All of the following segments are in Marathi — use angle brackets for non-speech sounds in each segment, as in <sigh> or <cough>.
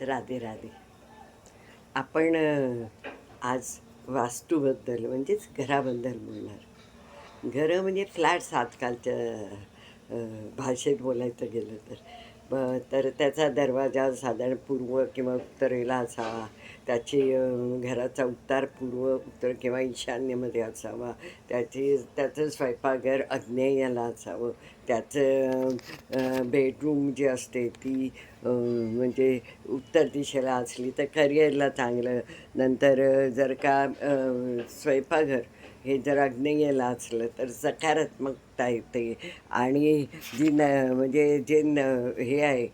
राधे राधे. आपण आज वास्तूबद्दल म्हणजेच घराबद्दल बोलणार. घरं म्हणजे फ्लॅट्स आजकालच्या भाषेत बोलायचं गेलं तर. तर त्याचा दरवाजा साधारण पूर्व किंवा उत्तरेला असावा त्याची घराचा उत्तार पूर्व उत्तर किंवा ईशान्येमध्ये असावा त्याची त्याचं स्वयंपाकघर आग्नेयाला असावं त्याचं बेडरूम जी असते ती म्हणजे उत्तर दिशेला असली तर करिअरला चांगलं. नंतर जर का स्वयंपाकघर हे जर अग्नेयला असलं तर सकारात्मकता येते. आणि जी न म्हणजे जे न हे आहे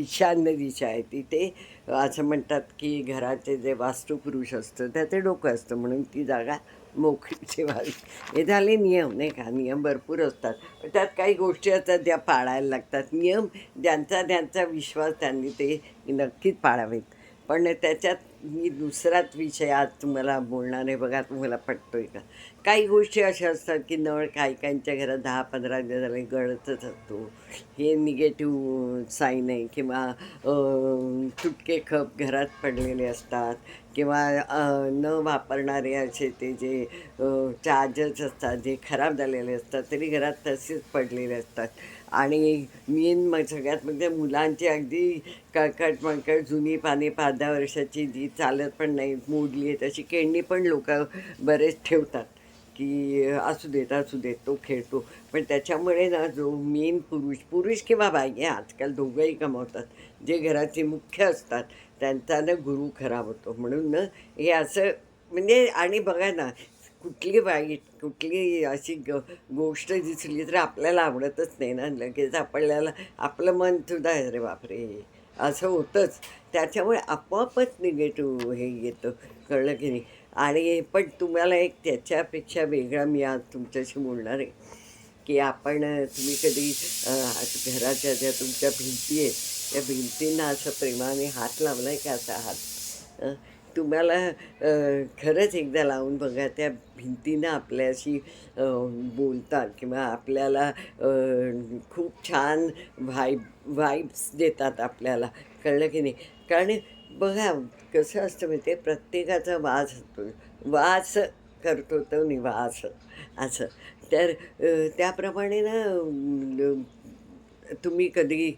ईशान्य दिशा आहे तिथे असं म्हणतात की घराचे जे वास्तुपुरुष असतं त्याचं डोकं असतं म्हणून ती जागा मोकळी ठेवावी हे झाले नियम नाही का? नियम भरपूर असतात. पण त्यात काही गोष्टी असतात ज्या पाळायला लागतात. नियम ज्यांचा त्यांचा विश्वास त्यांनी ते नक्कीच पाळावेत. पण त्याच्यात मी दुसराच विषय आज तुम्हाला बोलणार आहे बघा तुम्हाला पटतोय का? काही गोष्टी अशा असतात की नळ काही काहींच्या घरात दहा पंधरा दिवस झाले गळतच असतो. हे निगेटिव्ह साईन आहे किंवा तुटके खप घरात पडलेले असतात किंवा न वापरणारे असे ते जे चार्जर्स असतात जे खराब झालेले असतात तरी घरात तसेच पडलेले असतात. आणि मेन मग सगळ्यात म्हणजे मुलांची अगदी कळकट मळकट जुनी पाने पाच दहा वर्षाची जी चालत पण नाही मोडली आहे. तशी खेळणी पण लोक बरेच ठेवतात की असू देत असू देत तो खेळतो. पण त्याच्यामुळे ना जो मेन पुरुष पुरुष किंवा बाई आजकाल दोघंही कमावतात. जे घराचे मुख्य असतात त्यांचा ना गुरु खराब होतो. म्हणून ना हे असं म्हणजे आणि बघा ना कुठली वाईट कुठली अशी ग गोष्ट दिसली तर आपल्याला आवडतच नाही ना. लगेच आपल्याला आपलं मन सुद्धा अरे बापरे! असं होतंच. त्याच्यामुळे आपोआपच निगेटिव्ह हे येतं. कळलं की नाही? आणि पण तुम्हाला एक त्याच्यापेक्षा वेगळा मी आज तुमच्याशी बोलणार आहे की आपण तुम्ही कधी घराच्या ज्या तुमच्या भिंती आहेत त्या भिंतींना असं प्रेमाने हात लावला आहे का असा हात? तुम्हाला खरंच एकदा लावून बघा त्या भिंतीनं आपल्याशी बोलतात किंवा आपल्याला खूप छान व्हाईब व्हाईब्स देतात आपल्याला. कळलं की नाही? कारण बघा कसं असतं माहिती आहे प्रत्येकाचा वास असतो. वास करतो तो निवास. असं. तर त्याप्रमाणे ना तुम्ही कधी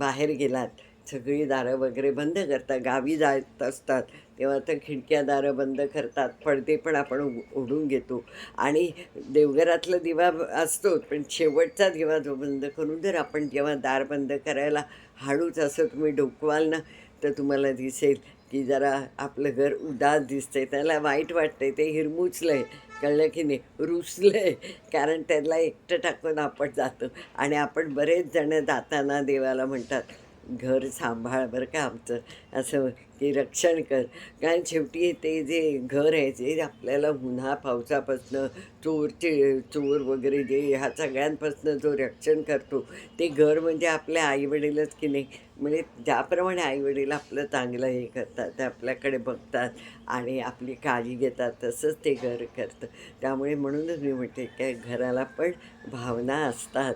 बाहेर गेलात सगळी दारं वगैरे बंद करतात. गावी जात असतात तेव्हा तर खिडक्या दारं बंद करतात. पडदे पण आपण उ- ओढून घेतो. आणि देवघरातला दिवा असतोच पण शेवटचा दिवा जो बंद करून जर आपण जेव्हा दार बंद करायला हाडूच असं तुम्ही डोकवाल ना तर तुम्हाला दिसेल की जरा आपलं घर उदास दिसतंय. त्याला वाईट वाटतंय. ते हिरमुचलंय. कळलं की नाही? रुसलंय. कारण त्याला एकटं टाकून आपण जातो. आणि आपण बरेच जण जाताना देवाला म्हणतात घर सांभाळ बरं का आमचं. असं की रक्षण कर. कारण शेवटी ते जे घर आहे जे आपल्याला उन्हा पावसापासनं चोरचे चोर वगैरे जे ह्या सगळ्यांपासनं जो रक्षण करतो ते घर म्हणजे आपल्या आईवडीलच की नाही? म्हणजे ज्याप्रमाणे आईवडील आपलं चांगलं हे करतात ते आपल्याकडे बघतात आणि आपली काळजी घेतात तसंच ते घर करतं. त्यामुळे म्हणूनच मी म्हणते की घराला पण भावना असतात.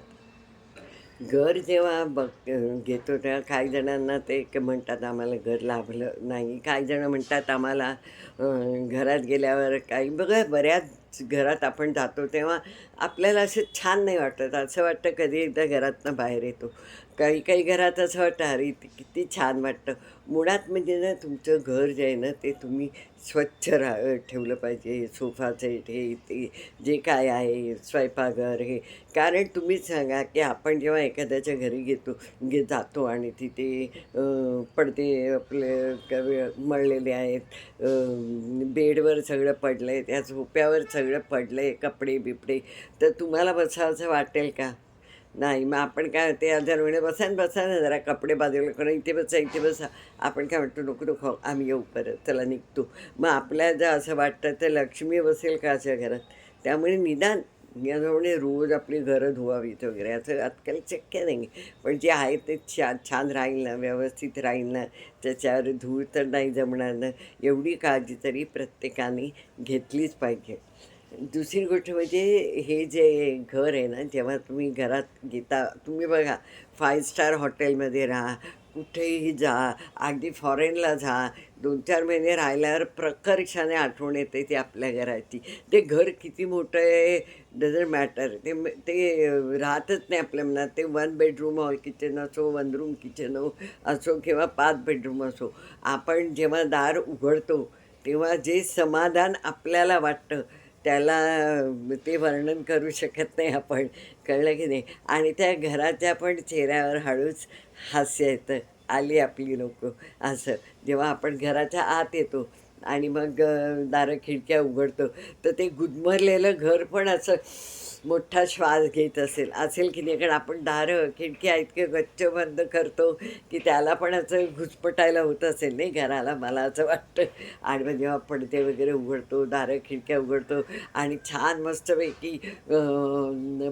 घर जेव्हा बघ घेतो तेव्हा काही जणांना ते म्हणतात आम्हाला घर लाभलं नाही. काही जणं म्हणतात आम्हाला घरात गेल्यावर काही बघा बऱ्याच घरात आपण जातो तेव्हा आपल्याला असं छान नाही वाटत. असं वाटतं कधी एकदा घरातनं बाहेर येतो. काही काही घरातच हट हरी. किती छान वाटतं. मुळात म्हणजे ना तुमचं घर जे आहे ना ते तुम्ही स्वच्छ रा ठेवलं पाहिजे. सोफा सेट हे ते जे काय आहे स्वयंपाकघर हे. कारण तुम्हीच सांगा की आपण जेव्हा एखाद्याच्या घरी घेतो घे जातो आणि तिथे पडदे आपले क- मळलेले आहेत. बेडवर सगळं पडलं आहे त्या झोप्यावर सगळं पडलं आहे कपडे बिपडे तर तुम्हाला बसावंसं वाटेल का? नाही मग आपण काय ते जर म्हणे बसा न बसा ना जरा कपडे बाजूला करून इथे बसा इथे बसा. आपण काय म्हणतो नको नको आम्ही येऊ परत चला निघतो. मग आपल्या जर असं वाटतं तर लक्ष्मी बसेल का अशा घरात? त्यामुळे निदान याप्रमाणे रोज आपली घरं धुवावीत वगैरे. असं आजकाल शक्य नाही. पण जे आहे ते छा छान राहील ना व्यवस्थित राहील ना त्याच्यावर धूळ तर नाही जमणार ना एवढी काळजी तरी प्रत्येकाने घेतलीच पाहिजे. दुसरी गोष्ट म्हणजे हे जे घर आहे ना जेव्हा तुम्ही घरात घेता तुम्ही बघा फाईव्ह स्टार हॉटेलमध्ये राहा कुठेही जा अगदी फॉरेनला जा दोन चार महिने राहिल्यावर प्रकर्षाने आठवण येते ती आपल्या घराची. ते घर किती मोठं आहे डझंट मॅटर ते ते राहतच नाही आपल्या मनात. ते वन बेडरूम हॉल किचन असो वन रूम किचन असो किंवा पाच बेडरूम असो. आपण जेव्हा दार उघडतो तेव्हा जे समाधान आपल्याला वाटतं त्याला ते वर्णन करू शकत नाही आपण. कळलं की नाही? आणि त्या घराच्या पण चेहऱ्यावर हळूच हास्य येतं. आली आपली लोक. असं. जेव्हा आपण घराच्या आत येतो आणि मग दारं खिडक्या उघडतो तर ते गुदमरलेलं घर पण असं मोठा श्वास घेत असेल. असेल की नाही कारण आपण दारं खिडक्या इतकं गच्च बंद करतो की त्याला पण असं घुसपटायला होत असेल नाही घराला मला असं वाटतं. आणि मग जेव्हा पडदे वगैरे उघडतो दारं खिडक्या उघडतो आणि छान मस्तपैकी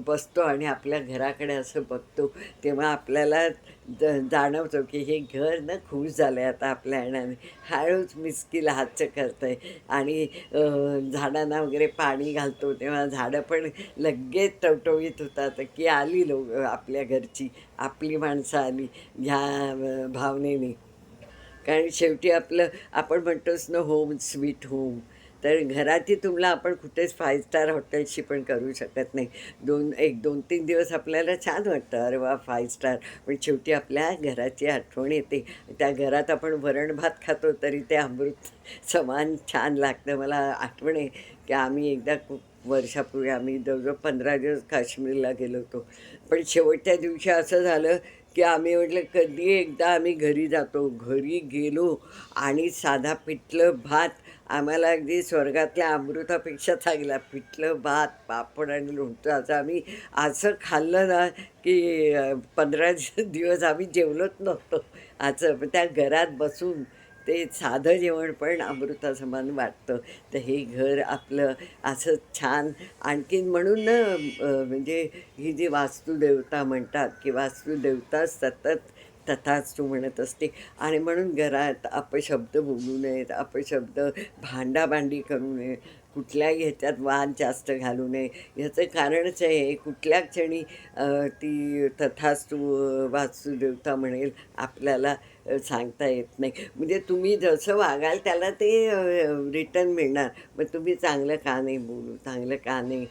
बसतो आणि आपल्या घराकडे असं बघतो तेव्हा आपल्याला ज जाणवतो की हे घर ना खुश झालं आहे आता आपल्या येण्याने हळूच मिस्कीला हातचं करतं आहे आणि झाडांना वगैरे पाणी घालतो तेव्हा झाडं पण लगेच टवटवीत होतात की आली लोक आपल्या घरची. आपली माणसं आली ह्या भावनेने. कारण शेवटी आपलं आपण म्हणतोच ना होम स्वीट होम तर घराची तुमला आपण कुठेच फाईव्ह स्टार हॉटेलशी पण करू शकत नाही. दोन एक दोन तीन दिवस आपल्याला छान वाटतं. अरे वा फाईव्ह स्टार पण शेवटी आपल्या घराची आठवण येते. त्या घरात आपण वरण भात खातो तरी ते अमृत समान छान लागतं. मला आठवण आहे की आम्ही एकदा खूप वर्षापूर्वी आम्ही जवळजवळ पंधरा दिवस काश्मीरला गेलो होतो. पण शेवटच्या दिवशी असं झालं की आम्ही म्हटलं कधी एकदा आम्ही घरी जातो. घरी गेलो आणि साधा पिठलं भात आम्हाला अगदी स्वर्गातल्या अमृतापेक्षा चांगला पिठलं भात पापड आणि लोणचं असं आम्ही असं खाल्लं ना की पंधरा <laughs> दिवस आम्ही जेवलोच नव्हतो. असं त्या घरात बसून ते साधं जेवण पण अमृतासमान वाटतं. तर हे घर आपलं असं छान. आणखीन म्हणून ना म्हणजे ही जी वास्तुदेवता म्हणतात की वास्तुदेवता सतत तथाच तू म्हणत असते. आणि म्हणून घरात अपशब्द बोलू नयेत अपशब्द भांडाभांडी करू नये कुठल्याही ह्याच्यात वाद जास्त घालू नये. ह्याचं कारणच आहे कुठल्या क्षणी ती तथाच तू वासुदेवता म्हणेल आपल्याला सांगता येत नाही. म्हणजे तुम्ही जसं वागाल त्याला ते रिटर्न मिळणार. मग तुम्ही चांगलं का नाही बोलू चांगलं का नाही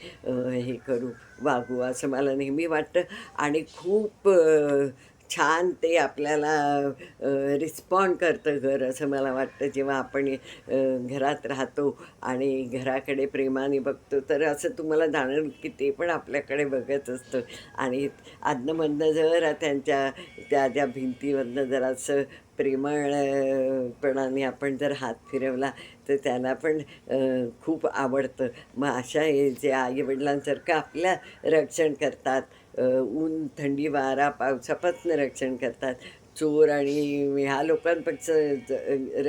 हे करू वागू असं मला नेहमी वाटतं. आणि खूप छान ते आपल्याला रिस्पॉन्ड करतं घर असं मला वाटतं. जेव्हा आपण घरात राहतो आणि घराकडे प्रेमाने बघतो तर असं तुम्हाला जाणवलं की ते पण आपल्याकडे बघत असतं. आणि आदनमधनं जरा त्यांच्या त्या त्या भिंतीवरनं जरासं प्रेमळपणाने आपण जर हात फिरवला तर त्याला पण खूप आवडतं. मग अशा हे जे आईवडिलांसारखं आपल्या रक्षण करतात. ऊन थंडी वारा पावसापासून रक्षण करतात. चोर आणि ह्या लोकांपेक्षा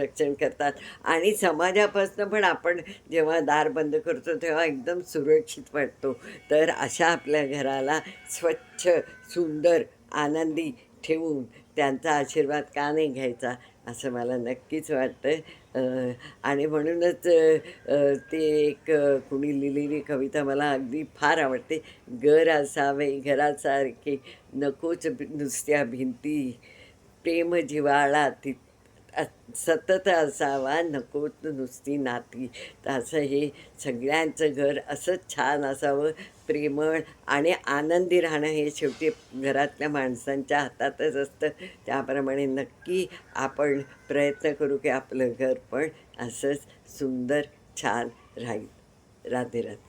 रक्षण करतात. आणि समाजापासून पण आपण जेव्हा दार बंद करतो तेव्हा एकदम सुरक्षित वाटतो. तर अशा आपल्या घराला स्वच्छ सुंदर आनंदी ठेवून त्यांचा आशीर्वाद का नाही घ्यायचा? असं मला नक्कीच वाटतं आणि म्हणूनच ते एक कुणी लिहिलेली कविता मला अगदी फार आवडते. घर असावे घरासारखे नकोच नुसत्या भिंती प्रेम जिव्हाळा ति सतत असावा नको नुसती नाती. तर असं हे सगळ्यांचं घर असंच छान असावं प्रेमळ आणि आनंदी राहणं हे शेवटी घरातल्या माणसांच्या हातातच असतं. त्याप्रमाणे नक्की आपण प्रयत्न करू की आपलं घर पण असंच सुंदर छान राहील. राधे राधे.